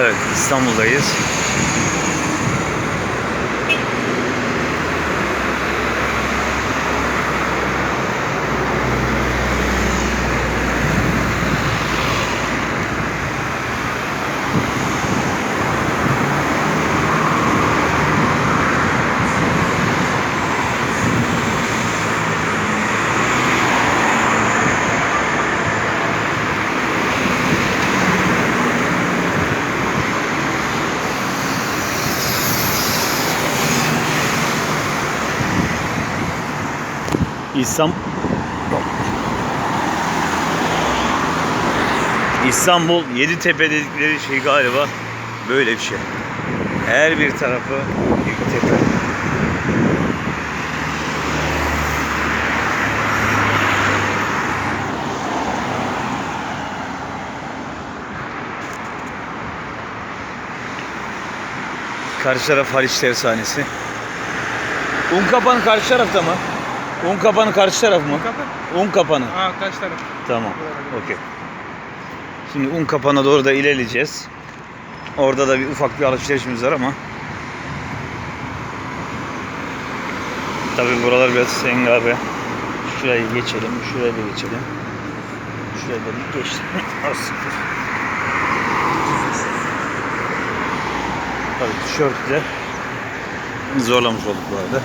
Evet İstanbul'dayız. İstanbul İstanbul Yeditepe dedikleri şey galiba böyle bir şey. Her bir tarafı Yeditepe. Karşı taraf Haliç Tersanesi. Un kapanı karşı tarafta mı? Un kapanı karşı taraf mı? Kapı. Un kapanı. Aa kaç taraf? Tamam. Okey. Şimdi un kapana doğru da ilerleyeceğiz. Orada da bir ufak bir alışverişimiz var ama. Tabi buralar biraz sengabe. Şurayı geçelim, şuraya da geçelim. Şuraya da bir geçtim. Az. Tabii tişörtle zorlamış olduk bu arada.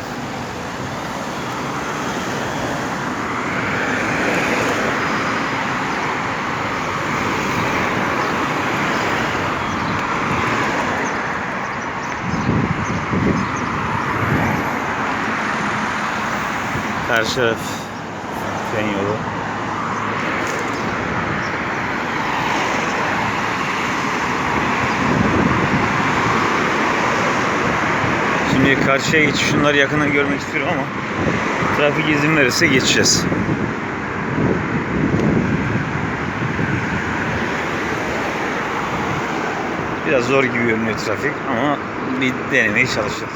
Karşı tren yolu. Şimdi karşıya geç şunları yakından görmek istiyorum ama trafik izin verirse geçeceğiz. Biraz zor gibi görünüyor trafik ama bir denemeye çalışacağız.